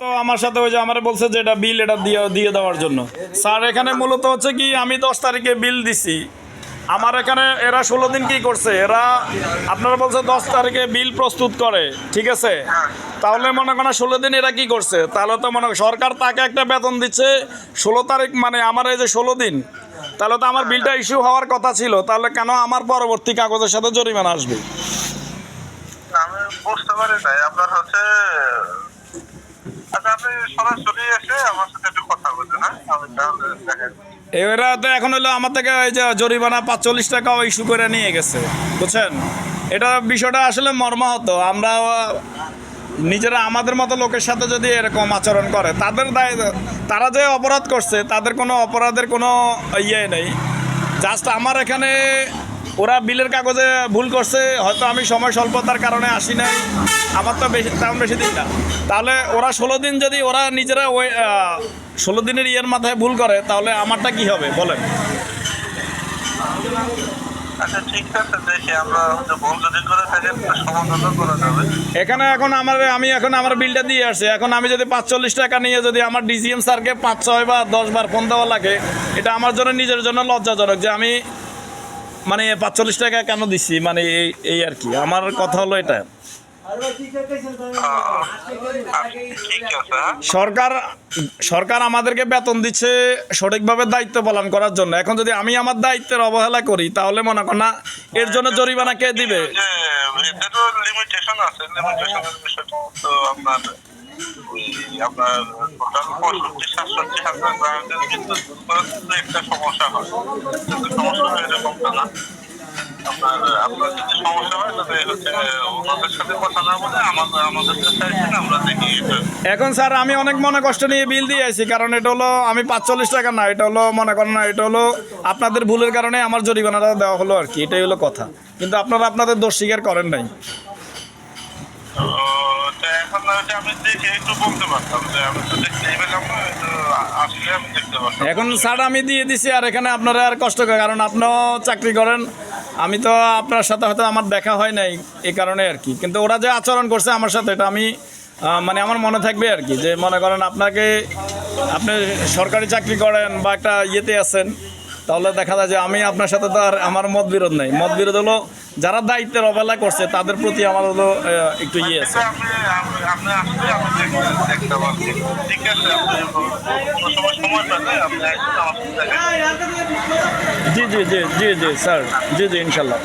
তো আমার সাথে ওই যে আমার বলছে যে এটা বিল এটা দিয়ে দিয়ে দেওয়ার জন্য। স্যার, এখানে মূলত হচ্ছে কি, আমি দশ তারিখে বিল দিছি। আমার এখানে এরা ষোলো দিন কি করছে? এরা, আপনারা বলছে দশ তারিখে বিল প্রস্তুত করে, ঠিক আছে? তাহলে মনে করেন ষোলো দিন এরা কি করছে? তাহলে তো মনে সরকার তাকে একটা বেতন দিচ্ছে, ষোলো তারিখ মানে আমার এই যে ষোলো দিন, তাহলে তো আমার বিলটা ইস্যু হওয়ার কথা ছিল, তাহলে কেন আমার পরবর্তী কাগজের সাথে জরিমানা আসবে? বুঝতে পারি নাই, আপনার হচ্ছে এরা তো এখন হলো আমার থেকে এই যে জরিমানা পাঁচচল্লিশ টাকাও ইস্যু করে নিয়ে গেছে, বুঝছেন? এটা বিষয়টা আসলে মর্মাহত। আমরা নিজেরা আমাদের মতো লোকের সাথে যদি এরকম আচরণ করে, তাদের দায়, তারা যে অপরাধ করছে, তাদের কোনো অপরাধের কোনো ইয়ে নেই। জাস্ট আমার এখানে ওরা বিলের কাগজে ভুল করছে হয়তো আমি সময় স্বল্পতার কারণে আসি নাই। আমার তো বেশি তেমন বেশি দিন না। তাহলে ওরা ষোলো দিন যদি ওরা নিজেরা ওই ষোলো দিনের ইয়ের মাথায় ভুল করে তাহলে আমারটা কি হবে? বলেন। আচ্ছা এখানে এখন আমার আমি এখন আমার বিলটা দিয়ে আসছি। এখন আমি যদি পাঁচচল্লিশ টাকা নিয়ে যদি আমার ডিসিএম স্যারকে পাঁচ ছয় বা দশ বার ফোন দেওয়া লাগে এটা আমার জন্য নিজের জন্য লজ্জাজনক যে আমি মানে পাঁচচল্লিশ টাকা কেন দিছি? মানে এই এই আর কি। আমার কথা হলো এটা। হ্যাঁ সরকার সরকার আমাদেরকে বেতন দিচ্ছে সঠিকভাবে দায়িত্ব পালন করার জন্য। এখন যদি আমি আমার দায়িত্বের অবহেলা করি, তাহলে মনে কর না, এর জন্য জরিমানা কে দিবে? ওই আপনার পঁয়ষট্টি সাতষট্টি হাজার গ্রাহকের কিন্তু কিন্তু একটা সমস্যা হয়। সমস্যা হয় এরকমটা না। আপনার আপনার যদি সমস্যা হয় তবে হচ্ছে ওনাদের সাথে কথা না বলে আমাদের আমাদের কাছে আমরা দেখি এখন স্যার আমি অনেক মনে কষ্ট নিয়ে বিল দিয়ে আছি কারণ এটা হলো আমি পাঁচচল্লিশ টাকা না এটা হলো মনে করেন না এটা হলো আপনাদের ভুলের কারণে আমার জরিমানাটা দেওয়া হলো আর কি এটাই হলো কথা। কিন্তু আপনারা আপনাদের দোষ স্বীকার করেন নাই। তো এখন স্যার, আমি দিয়ে দিছি আর এখানে আপনারা আর কষ্ট করে, কারণ আপনিও চাকরি করেন। আমি তো আপনার সাথে হয়তো আমার দেখা হয় নাই এই কারণে আর কি। কিন্তু ওরা যে আচরণ করছে আমার সাথে, এটা আমি মানে আমার মনে থাকবে আর কি, যে মনে করেন আপনাকে, আপনি সরকারি চাকরি করেন বা একটা ইয়েতে আছেন, তাহলে দেখা যায় যে আমি আপনার সাথে তো আর আমার মত বিরোধ নেই। মত বিরোধ হলো যারা দায়িত্বের অবহেলা করছে, তাদের প্রতি আমার হলো একটু ইয়ে আছে। জি জি জি জি জি, স্যার। জি জি, ইনশাল্লাহ।